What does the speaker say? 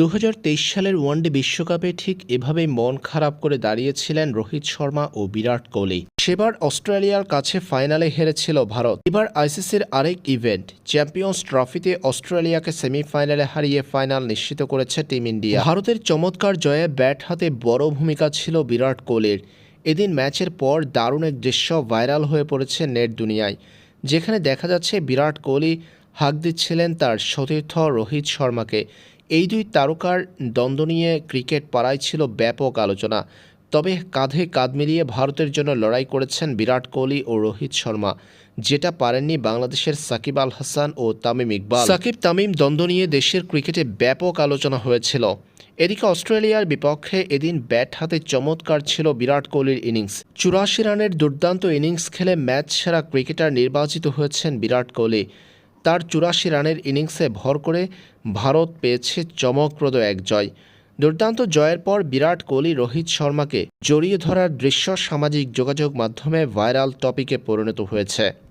দু হাজার তেইশ সালের ওয়ানডে বিশ্বকাপে ঠিক এভাবেই মন খারাপ করে দাঁড়িয়েছিলেন রোহিত শর্মা ও বিরাট কোহলি। সেবার অস্ট্রেলিয়ার কাছে ফাইনালে হেরেছিল ভারত। এবার আইসিসির আরেক ইভেন্ট, চ্যাম্পিয়ন্স ট্রফিতে অস্ট্রেলিয়াকে সেমিফাইনালে হারিয়ে ফাইনাল নিশ্চিত করেছে টিম ইন্ডিয়া। ভারতের চমৎকার জয়ে ব্যাট হাতে বড় ভূমিকা ছিল বিরাট কোহলির। এদিন ম্যাচের পর দারুণ এক দৃশ্য ভাইরাল হয়ে পড়েছে নেট দুনিয়ায়, যেখানে দেখা যাচ্ছে বিরাট কোহলি হাঁক দিচ্ছিলেন তার সতীর্থ রোহিত শর্মাকে। এই দুই তারকার দ্বন্দ্ব নিয়ে ক্রিকেট পাড়ায় ছিল ব্যাপক আলোচনা। তবে কাঁধে কাঁধ মিলিয়ে ভারতের জন্য লড়াই করেছেন বিরাট কোহলি ও রোহিত শর্মা। যেটা পারেননি বাংলাদেশের সাকিব আল হাসান ও তামিম ইকবাল। সাকিব, তামিম দ্বন্দ্ব নিয়ে দেশের ক্রিকেটে ব্যাপক আলোচনা হয়েছিল। এদিকে অস্ট্রেলিয়ার বিপক্ষে এদিন ব্যাট হাতে চমৎকার ছিল বিরাট কোহলির ইনিংস। চুরাশি রানের দুর্দান্ত ইনিংস খেলে ম্যাচ সেরা ক্রিকেটার নির্বাচিত হয়েছেন বিরাট কোহলি। তার চুরাশি রানের ইনিংসে ভর করে ভারত পেয়েছে চমকপ্রদ এক জয়। দুর্দান্ত জয়ের পর বিরাট কোহলি, রোহিত শর্মাকে জড়িয়ে ধরার দৃশ্য সামাজিক যোগাযোগ মাধ্যমে ভাইরাল টপিকে পরিণত হয়েছে।